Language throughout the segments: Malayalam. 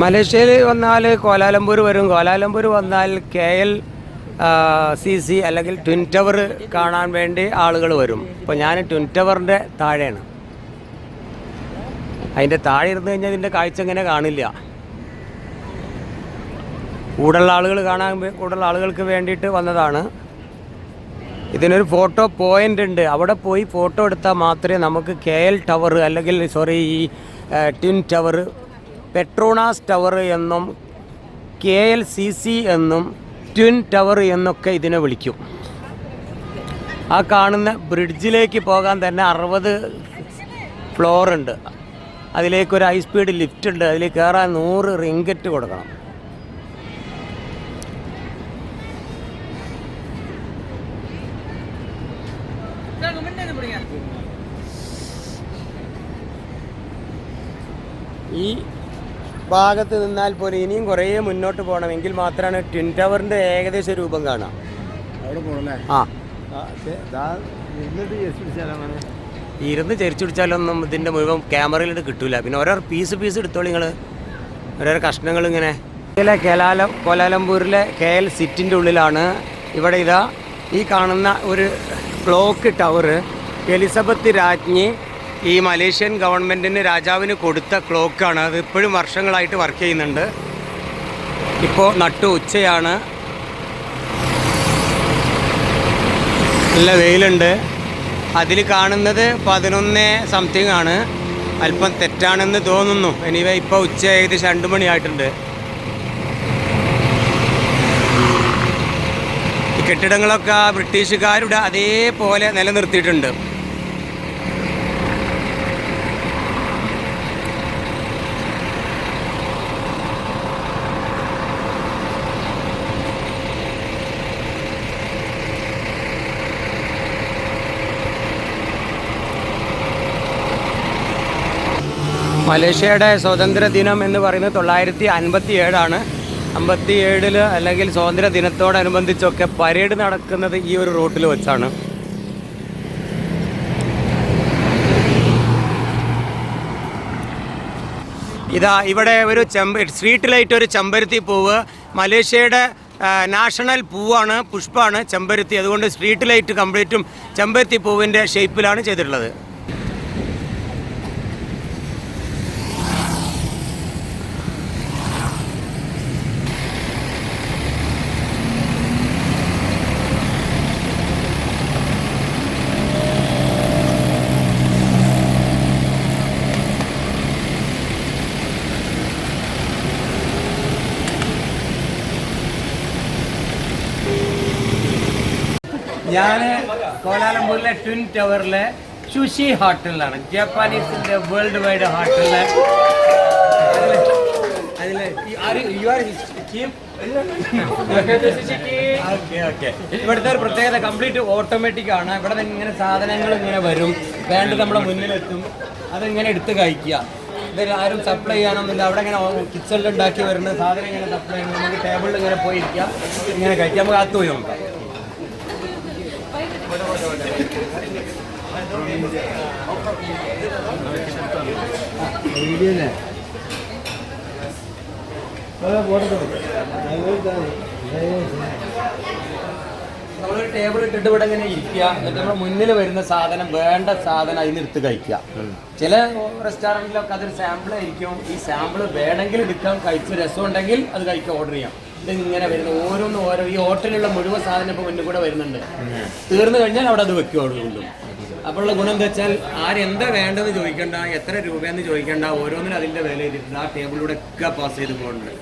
മലേഷ്യയിൽ വന്നാൽ കോലാലംപൂർ വരും. കോലാലംപൂർ വന്നാൽ കെ എൽ സി സി അല്ലെങ്കിൽ ട്വിൻ ടവർ കാണാൻ വേണ്ടി ആളുകൾ വരും. ഇപ്പോൾ ഞാൻ ട്വിൻ ടവറിന്റെ താഴെയാണ്. അതിന്റെ താഴെ ഇരുന്ന് കഴിഞ്ഞാൽ ഇതിന്റെ കാഴ്ച ഇങ്ങനെ കാണില്ല. കൂടുതലുള്ള ആളുകൾ കാണാൻ കൂടുതലുള്ള ആളുകൾക്ക് വേണ്ടിയിട്ട് വന്നതാണ്. ഇതിനൊരു ഫോട്ടോ പോയിന്റ് ഉണ്ട്. അവിടെ പോയി ഫോട്ടോ എടുത്താൽ മാത്രമേ നമുക്ക് കെ എൽ ടവർ അല്ലെങ്കിൽ സോറി ഈ ട്വിൻ ടവർ പെട്രോണാസ് ടവർ എന്നും കെ എൽ സി സി എന്നും ട്വിൻ ടവർ എന്നൊക്കെ ഇതിനെ വിളിക്കും. ആ കാണുന്ന ബ്രിഡ്ജിലേക്ക് പോകാൻ തന്നെ അറുപത് ഫ്ലോർ ഉണ്ട്. അതിലേക്ക് ഒരു ഹൈ സ്പീഡ് ലിഫ്റ്റ് ഉണ്ട്. അതിൽ കയറാൻ നൂറ് റിങ്കറ്റ് കൊടുക്കണം. ഈ ഭാഗത്ത് നിന്നാൽ പോലും ഇനിയും കുറേ മുന്നോട്ട് പോകണമെങ്കിൽ മാത്രമാണ് ട്വിൻ ടവറിന്റെ ഏകദേശ രൂപം കാണാം. അവിടെ പോകണല്ലേ ആ. ഇരുന്ന് ചരിച്ചു പിടിച്ചാലൊന്നും ഇതിന്റെ മുഴുവൻ ക്യാമറയിൽ കിട്ടൂല. പിന്നെ ഓരോ പീസ് പീസ് എടുത്തോളി നിങ്ങൾ ഓരോരോ കഷ്ണങ്ങൾ ഇങ്ങനെ. ഇതിലെ കേലാല കോലാലംപൂരിലെ കെ എൽ സിറ്റിന്റെ ഉള്ളിലാണ്. ഇവിടെ ഇതാ ഈ കാണുന്ന ഒരു ക്ലോക്ക് ടവർ എലിസബത്ത് രാജ്ഞി ഈ മലേഷ്യൻ ഗവൺമെന്റിന് രാജാവിന് കൊടുത്ത ക്ലോക്കാണ്. അത് ഇപ്പോഴും വർഷങ്ങളായിട്ട് വർക്ക് ചെയ്യുന്നുണ്ട്. ഇപ്പോൾ നട്ടു ഉച്ചയാണ്. നല്ല വെയിലുണ്ട്. അതിൽ കാണുന്നത് പതിനൊന്ന് സംതിങ് ആണ്. അല്പം തെറ്റാണെന്ന് തോന്നുന്നു. എനിവേ ഇപ്പോൾ ഉച്ച ഏകദേശം രണ്ട് മണിയായിട്ടുണ്ട്. കെട്ടിടങ്ങളൊക്കെ ബ്രിട്ടീഷുകാരുടെ അതേപോലെ നിലനിർത്തിയിട്ടുണ്ട്. മലേഷ്യയുടെ സ്വാതന്ത്ര്യ ദിനം എന്ന് പറയുന്നത് തൊള്ളായിരത്തി അൻപത്തി ഏഴാണ് അമ്പത്തി ഏഴിൽ അല്ലെങ്കിൽ സ്വാതന്ത്ര്യ ദിനത്തോടനുബന്ധിച്ചൊക്കെ പരേഡ് നടക്കുന്നത് ഈ ഒരു റൂട്ടിൽ വെച്ചാണ്. ഇതാ ഇവിടെ ഒരു ചെമ്പ സ്ട്രീറ്റ് ലൈറ്റ് ഒരു ചെമ്പരത്തി പൂവ് മലേഷ്യയുടെ നാഷണൽ പൂവാണ് പുഷ്പമാണ് ചെമ്പരത്തി. അതുകൊണ്ട് സ്ട്രീറ്റ് ലൈറ്റ് കംപ്ലീറ്റും ചെമ്പരത്തി പൂവിന്റെ ഷേപ്പിലാണ് ചെയ്തിട്ടുള്ളത്. ഞാൻ കോലാലംപൂരിലെ ട്വിൻ ടവറിലെ ചുഷി ഹോട്ടലിലാണ്. ജപ്പാനീസിന്റെ വേൾഡ് വൈഡ് ഹോട്ടലിലെ ഇവിടുത്തെ ഒരു പ്രത്യേകത കംപ്ലീറ്റ് ഓട്ടോമാറ്റിക് ആണ്. ഇവിടെ നിന്ന് ഇങ്ങനെ സാധനങ്ങൾ ഇങ്ങനെ വരും. വേണ്ട നമ്മുടെ മുന്നിലെത്തും. അതിങ്ങനെ എടുത്ത് കഴിക്കുക. ഇത് ആരും സപ്ലൈ ചെയ്യാനൊന്നുമില്ല അവിടെ ഇങ്ങനെ കിച്ചണിൽ ഉണ്ടാക്കി വരുന്ന സാധനം ഇങ്ങനെ സപ്ലൈ ചെയ്യണം നമുക്ക് ടേബിളിൽ ഇങ്ങനെ പോയിരിക്കാം. ഇങ്ങനെ കഴിക്കാം. നമുക്ക് അകത്ത് പോയി നോക്കാം. നമ്മളൊരു ടേബിൾ ഇട്ടിട്ട് ഇവിടെ ഇങ്ങനെ ഇരിക്കുക. എന്നിട്ട് നമ്മുടെ മുന്നിൽ വരുന്ന സാധനം വേണ്ട സാധനം അതിന് എടുത്ത് കഴിക്കുക. ചില റെസ്റ്റോറന്റിലൊക്കെ അതൊരു സാമ്പിൾ ആയിരിക്കും. ഈ സാമ്പിൾ വേണമെങ്കിൽ എടുക്കാം കഴിച്ച് രസം ഉണ്ടെങ്കിൽ അത് കഴിക്കാൻ ഓർഡർ ചെയ്യാം. ഇത് ഇങ്ങനെ വരുന്ന. ഓരോന്ന് ഓരോ. ഈ ഹോട്ടലിലുള്ള മുഴുവൻ സാധനം ഇപ്പോൾ മുന്നിൽ കൂടെ വരുന്നുണ്ട്. തീർന്നു കഴിഞ്ഞാൽ അവിടെ അത് വെക്കും അവിടെ കൊണ്ടും അപ്പോഴുള്ള ഗുണം എന്താ വെച്ചാൽ ആരെന്താ വേണ്ടതെന്ന് ചോദിക്കേണ്ട എത്ര രൂപയെന്ന് ചോദിക്കേണ്ട ഓരോന്നിനും അതിന്റെ വില ഇരുന്ന് ആ ടേബിളിലൂടെ ഒക്കെ പാസ് ചെയ്ത് പോകുന്നുണ്ട്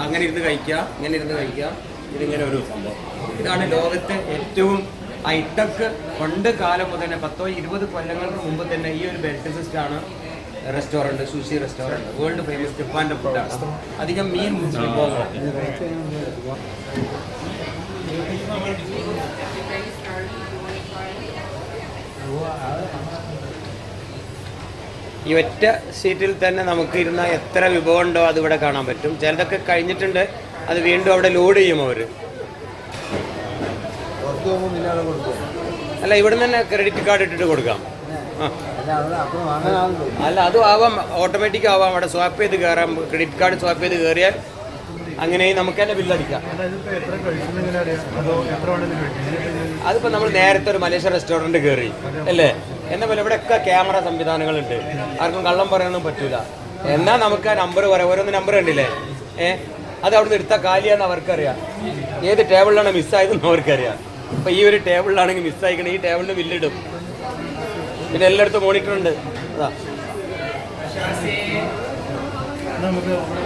അങ്ങനെ ഇരുന്ന് കഴിക്കുക ഇങ്ങനെ ഇരുന്ന് കഴിക്കുക ഇതിങ്ങനെ ഒരു സംഭവം. ഇതാണ് ലോകത്തെ ഏറ്റവും ഹൈടെക് പണ്ട് കാലം മുതൽ തന്നെ പത്തോ ഇരുപത് കൊല്ലങ്ങൾക്ക് മുമ്പ് തന്നെ ഈ ഒരു belt സിസ്റ്റാണ് restaurant sushi restaurant world famous ജപ്പാന്റെ ഫുഡാണ് അധികം മീൻ വിഭവങ്ങൾ ഈ ഒറ്റ സീറ്റിൽ തന്നെ നമുക്ക് ഇരുന്ന എത്ര വിഭവം ഉണ്ടോ അത് ഇവിടെ കാണാൻ പറ്റും. ചിലതൊക്കെ കഴിഞ്ഞിട്ടുണ്ട് അത് വീണ്ടും അവിടെ ലോഡ് ചെയ്യും അവർ. അല്ല ഇവിടെ തന്നെ ക്രെഡിറ്റ് കാർഡ് ഇട്ടിട്ട് കൊടുക്കാം. അല്ല അതും ആവാം ഓട്ടോമാറ്റിക് ആവാം. അവിടെ സ്വാപ്പ് ചെയ്ത് കയറാം ക്രെഡിറ്റ് കാർഡ് സ്വാപ്പ് ചെയ്ത് കയറിയാൽ അങ്ങനെ നമുക്ക് തന്നെ ബില്ലടിക്കാം അതിപ്പോ നമ്മൾ നേരത്തെ ഒരു മലേഷ്യ റെസ്റ്റോറന്റ് കയറി അല്ലേ? എന്നെ പോലെ ഇവിടെയൊക്കെ ക്യാമറ സംവിധാനങ്ങളുണ്ട്. ആർക്കും കള്ളം പറയാനൊന്നും പറ്റൂല. എന്നാ നമുക്ക് ആ നമ്പർ പറയാം. ഓരോന്ന് നമ്പർ കണ്ടില്ലേ? ഏ? അത് അവിടെ നിന്ന് എടുത്താൽ കാലിയാന്ന് അവർക്കറിയാം. ഏത് ടേബിളിലാണ് മിസ്സായതെന്ന് അവർക്കറിയാം. അപ്പൊ ഈ ഒരു ടേബിളിലാണെങ്കിൽ മിസ്സായിക്കണം ഈ ടേബിളിന് ബില്ലിടും പിന്നെ എല്ലായിടത്തും മോണിറ്റർ ഉണ്ട്. അതാ. നമുക്ക്